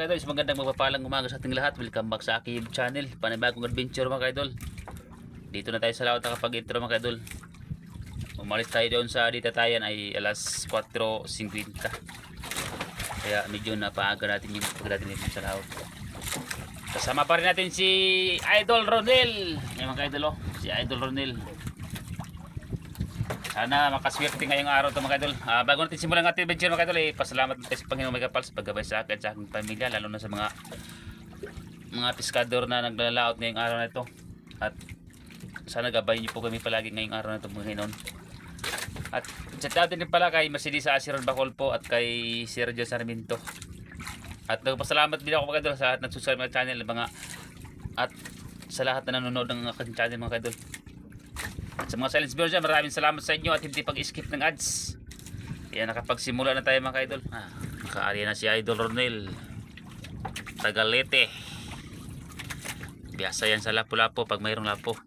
mga idol, is magandang magpapalang umaga sa ating lahat. Welcome back sa aking channel. Panibagong adventure mga idol. Dito na tayo sa laot nakapag-intro mga idol. Umalis tayo doon sa Ditatayan ay alas 4.50. Kaya medyo napaaga natin yung pagdating dito sa laot. Kasama pa rin natin si Idol Ronel. Yan mga idol oh. Si Idol Ronel. Sana makaswerte ngayong araw ito mga idol. Ah, bago natin simulan ang ating adventure mga idol, eh, pasalamat natin sa Panginoon Mega Pals paggabay sa akin at sa aking pamilya, lalo na sa mga mga piskador na naglalaot ngayong araw na ito. At sana gabayin niyo po kami palagi ngayong araw na ito mga Panginoon. At chat natin din pala kay Mercedes Asiron Bacol po at kay Sergio Sarmiento. At nagpasalamat din ako mga idol sa lahat ng social media channel mga at sa lahat na nanonood ng aking channel mga idol. At sa mga silence viewers dyan, maraming salamat sa inyo at hindi pag-skip ng ads. Kaya nakapagsimula na tayo mga idol. Ah, nakaari na si Idol Ronel. Tagalete. Biyasa yan sa lapu-lapu pag mayroong lapo.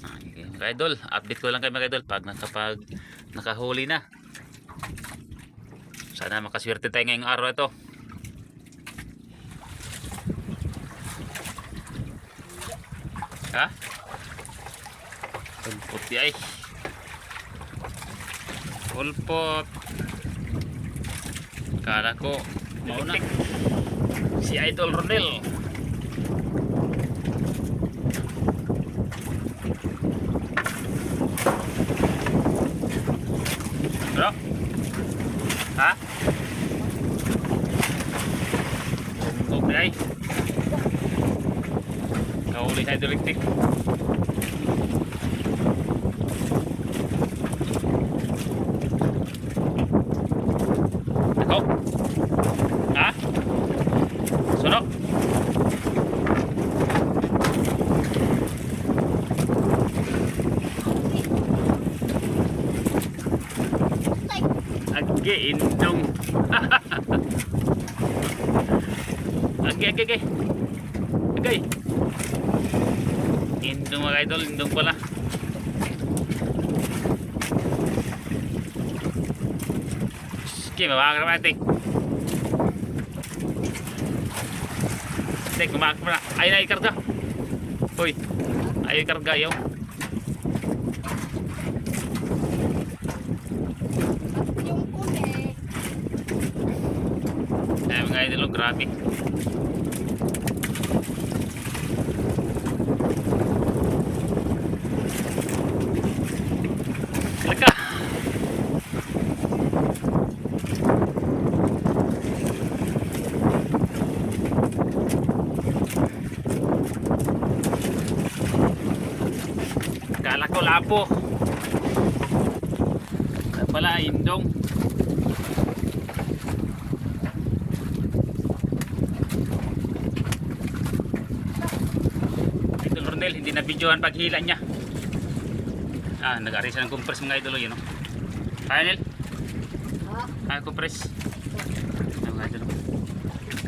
Ah, okay, mga idol, update ko lang kayo mga idol pag nakapag nakahuli na. Sana makaswerte tayo ngayong araw ito. Ha? Pulpot di ay. Pulpot. Kala ko mauna. Si Idol Ronel. Sa hydroelectric. Ako? Ha? Sunok? Agi, indong. Agi, agi, agi. Agi. Indong mga idol, indong pala. Sige, mabaga naman. Tek, kumakas mo na. Ay, na, ikarga. Uy, ay, ikarga yaw. Yung uli, Ay, mga idol, oh, grabe. Lapo. Kaya pala indong. Idol Ronel, hindi na videohan paghila niya. Ah, nag-arisa ng compress mga idol, yun o. Kaya Nel? ha? Kaya compress. Ayan, mga idol.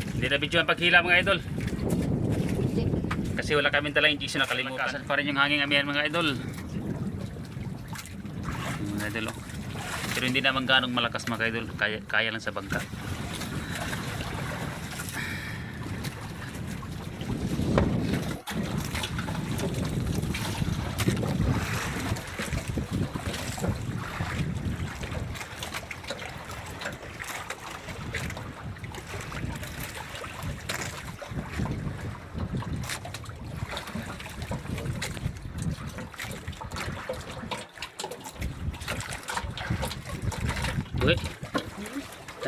Hindi na videohan paghila mga idol. Kasi wala kami talang injection nakalimutan. Kasan pa rin yung hanging amihan mga idol. Mga idol oh. Pero hindi naman ganong malakas mga idol. Kaya, kaya lang sa bangka. Buhay.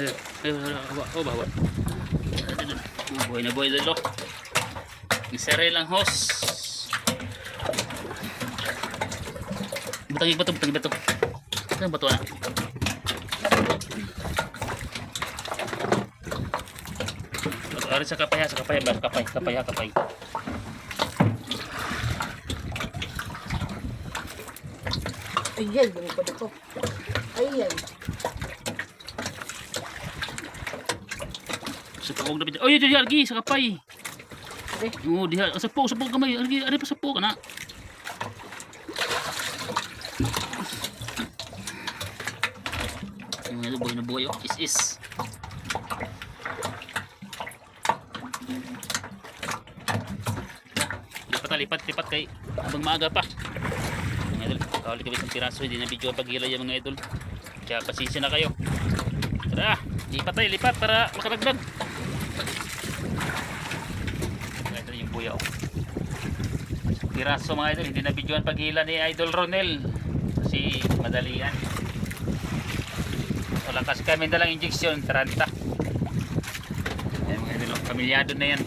Ayun. Ayun. Ayun. Oh, bawa. Buhay na buhay dalo. Isere lang hos. Butang iba to, butang iba to. Saan ba to na? Ari sa kapaya, sa kapaya, ba? Kapay, kapaya, kapay. Ayan, lumipad ako. Ayan. Sa kaong dapit. Oy, diha lagi sa kapay. Okay. Oh, diha ah, sa po, sa po gamay. Lagi ari pa sa po kana. Yung ilo boy na ano, boy, oh, is is. Lipat lipat lipat kay abang maaga pa. Mga idol, kawali kami ng piraso, hindi na video paghila yung mga idol. Kaya pasensya na kayo. Tara, lipat tayo, lipat para makadagdag. Buya oh. Piraso mga idol, hindi na videoan paghila ni Idol Ronel. Kasi madalian. Wala kasi kami dalang injection, 30. Ayan mga idol, oh, pamilyado na yan.